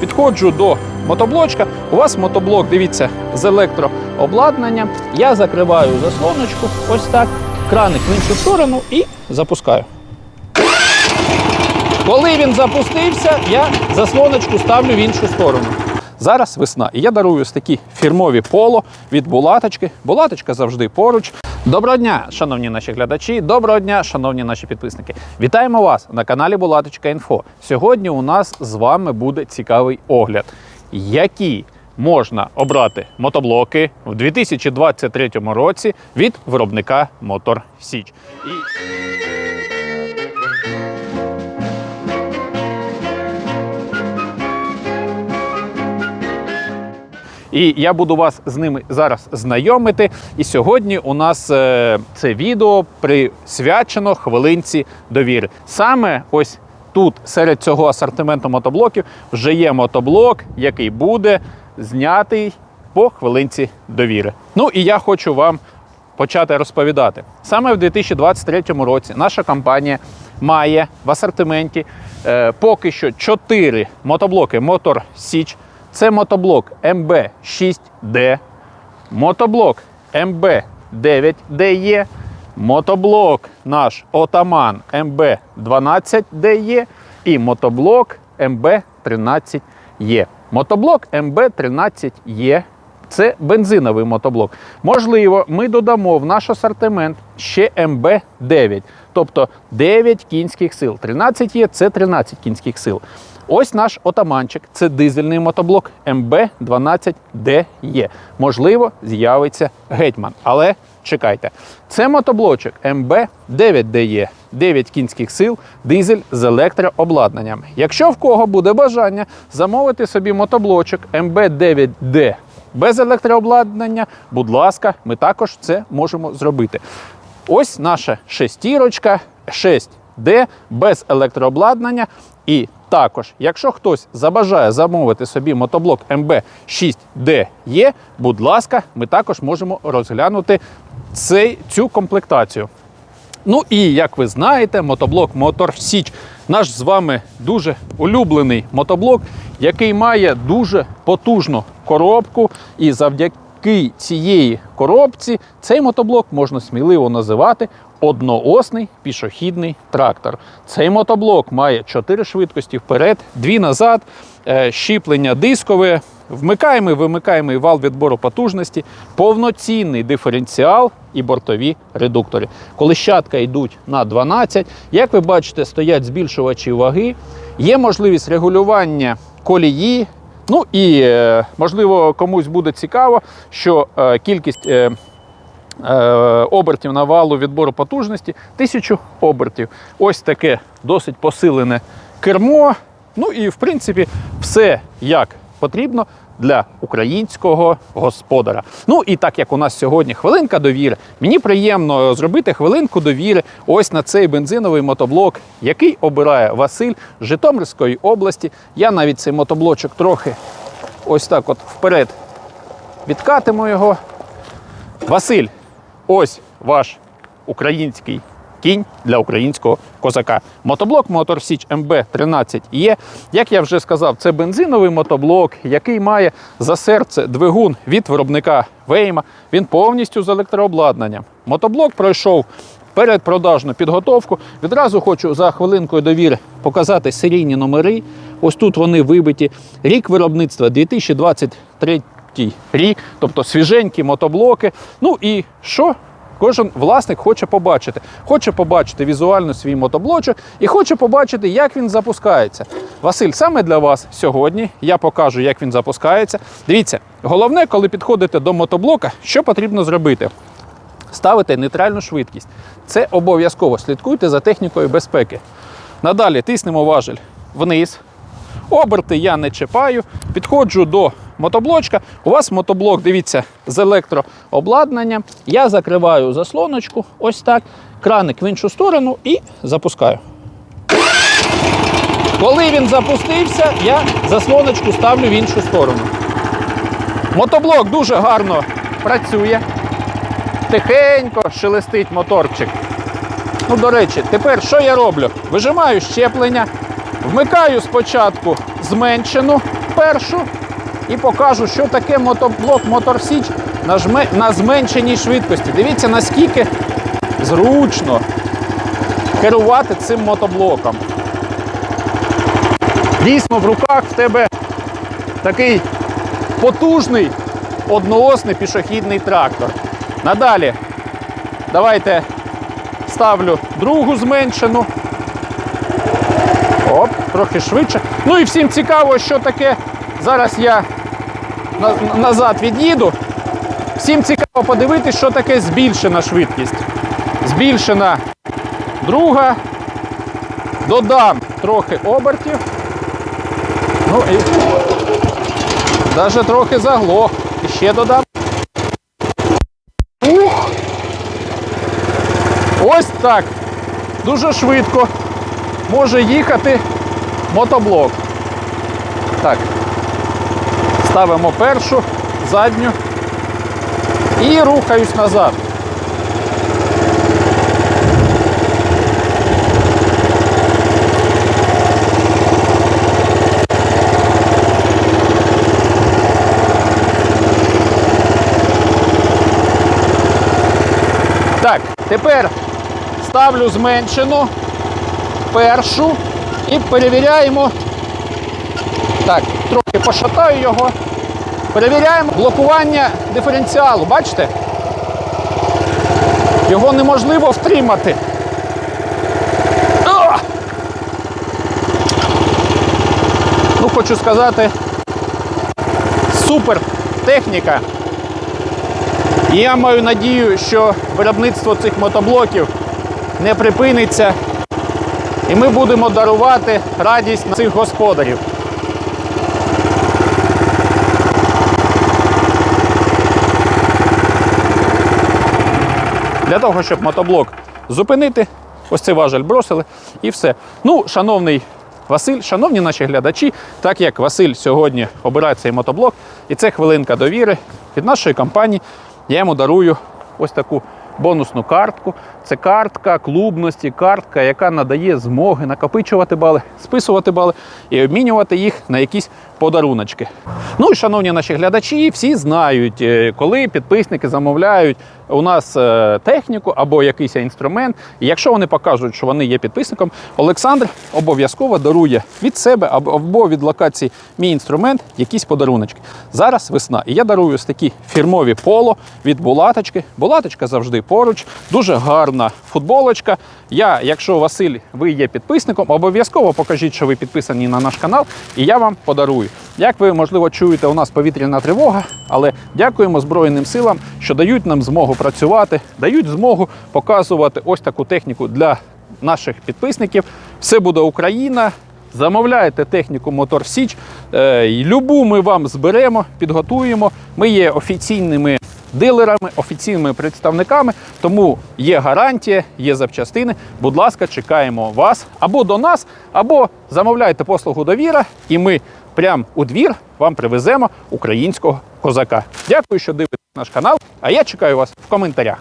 Підходжу до мотоблочка. У вас мотоблок, дивіться, з електрообладнанням. Я закриваю заслоночку, ось так, краник в іншу сторону і запускаю. Коли він запустився, я заслоночку ставлю в іншу сторону. Зараз весна, і я дарую ось такі фірмові поло від булаточки. Булаточка завжди поруч. Доброго дня, шановні наші глядачі. Доброго дня, шановні наші підписники. Вітаємо вас на каналі Булаточка Інфо. Сьогодні у нас з вами буде цікавий огляд, які можна обрати мотоблоки в 2023 році від виробника Мотор Січ. І... І я буду вас з ними зараз знайомити. І сьогодні у нас е, це відео присвячено хвилинці довіри. Саме ось тут, серед цього асортименту мотоблоків, вже є мотоблок, який буде знятий по хвилинці довіри. Ну і я хочу вам почати розповідати. Саме в 2023 році наша компанія має в асортименті е, поки що 4 мотоблоки Мотор Січ. Це мотоблок МБ6D, мотоблок МБ9DE, мотоблок наш Отаман МБ12DE і мотоблок МБ13Е. Мотоблок МБ13Е це бензиновий мотоблок. Можливо, ми додамо в наш асортимент ще МБ9, тобто 9 кінських сил. 13 є це 13 кінських сил. Ось наш отаманчик. Це дизельний мотоблок МБ12DE. Можливо, з'явиться гетьман. Але чекайте, це мотоблочок МБ9DE. 9 кінських сил, дизель з електрообладнанням. Якщо в кого буде бажання замовити собі мотоблочок МБ9D без електрообладнання, будь ласка, ми також це можемо зробити. Ось наша шестірочка 6D без електрообладнання. І також, якщо хтось забажає замовити собі мотоблок МБ6DE, будь ласка, ми також можемо розглянути цей, цю комплектацію. Ну і як ви знаєте, мотоблок Мотор Січ наш з вами дуже улюблений мотоблок, який має дуже потужну коробку. І завдяки цієї коробці цей мотоблок можна сміливо називати одноосний пішохідний трактор. Цей мотоблок має 4 швидкості вперед, 2 назад, е, щіплення дискове. Вмикаємо, вимикаємо вал відбору потужності, повноцінний диференціал і бортові редуктори. Колищатка йдуть на 12. Як ви бачите, стоять збільшувачі ваги. Є можливість регулювання колії. Ну і е, можливо комусь буде цікаво, що е, кількість е, обертів на валу відбору потужності 1000 обертів. Ось таке досить посилене кермо. Ну і в принципі все як потрібно для українського господара. Ну і так як у нас сьогодні хвилинка довіри, мені приємно зробити хвилинку довіри ось на цей бензиновий мотоблок, який обирає Василь з Житомирської області. Я навіть цей мотоблочок трохи ось так от вперед відкатимо його. Василь, ось ваш український кінь для українського козака. Мотоблок Мотор Січ МБ13 є. Як я вже сказав, це бензиновий мотоблок, який має за серце двигун від виробника Вейма. Він повністю з електрообладнанням. Мотоблок пройшов передпродажну підготовку. Відразу хочу за хвилинкою довіри показати серійні номери. Ось тут вони вибиті. Рік виробництва 2023 рік, тобто свіженькі мотоблоки. Ну і що? Кожен власник хоче побачити. Хоче побачити візуально свій мотоблочок і хоче побачити, як він запускається. Василь, саме для вас сьогодні я покажу, як він запускається. Дивіться, головне, коли підходите до мотоблока, що потрібно зробити? Ставити нейтральну швидкість. Це обов'язково. Слідкуйте за технікою безпеки. Надалі тиснемо важель вниз. Оберти я не чіпаю. Підходжу до мотоблочка. У вас мотоблок, дивіться, з електрообладнанням. Я закриваю заслоночку, ось так, краник в іншу сторону і запускаю. Коли він запустився, я заслоночку ставлю в іншу сторону. Мотоблок дуже гарно працює. Тихенько шелестить моторчик. Ну, до речі, тепер що я роблю? Вижимаю щеплення, вмикаю спочатку зменшену, першу і покажу, що таке мотоблок Мотор Січ на, зменшеній швидкості. Дивіться, наскільки зручно керувати цим мотоблоком. Дійсно, в руках в тебе такий потужний одноосний пішохідний трактор. Надалі давайте ставлю другу зменшену. Оп, трохи швидше. Ну і всім цікаво, що таке. Зараз я назад від'їду. Всім цікаво подивитися, що таке збільшена швидкість. Збільшена друга. Додам трохи обертів. Ну і навіть трохи заглох. І ще додам. Ух! Ось так. Дуже швидко може їхати мотоблок. Так. Ставимо першу, задню і рухаюсь назад. Так, тепер ставлю зменшену першу і перевіряємо. Так, пошатаю його. Перевіряємо блокування диференціалу. Бачите? Його неможливо втримати. Ну, хочу сказати, супер техніка. Я маю надію, що виробництво цих мотоблоків не припиниться, і ми будемо дарувати радість на цих господарів. Для того, щоб мотоблок зупинити, ось цей важель бросили і все. Ну, шановний Василь, шановні наші глядачі, так як Василь сьогодні обирає цей мотоблок, і це хвилинка довіри від нашої компанії, я йому дарую ось таку бонусну картку. Це картка клубності, картка, яка надає змоги накопичувати бали, списувати бали і обмінювати їх на якісь подаруночки. Ну і шановні наші глядачі, всі знають, е, коли підписники замовляють у нас е, техніку або якийсь інструмент. І якщо вони покажуть, що вони є підписником, Олександр обов'язково дарує від себе або- від локації мій інструмент якісь подаруночки. Зараз весна, і я дарую ось такі фірмові поло від булаточки. Булаточка завжди поруч, дуже гарна футболочка. Я, якщо Василь, ви є підписником, обов'язково покажіть, що ви підписані на наш канал, і я вам подарую. Як ви, можливо, чуєте, у нас повітряна тривога, але дякуємо Збройним силам, що дають нам змогу працювати, дають змогу показувати ось таку техніку для наших підписників. Все буде Україна. Замовляєте техніку Мотор Січ. Е, любу ми вам зберемо, підготуємо. Ми є офіційними дилерами, офіційними представниками, тому є гарантія, є запчастини. Будь ласка, чекаємо вас або до нас, або замовляйте послугу довіра, і ми прямо у двір вам привеземо українського козака. Дякую, що дивитесь наш канал. А я чекаю вас в коментарях.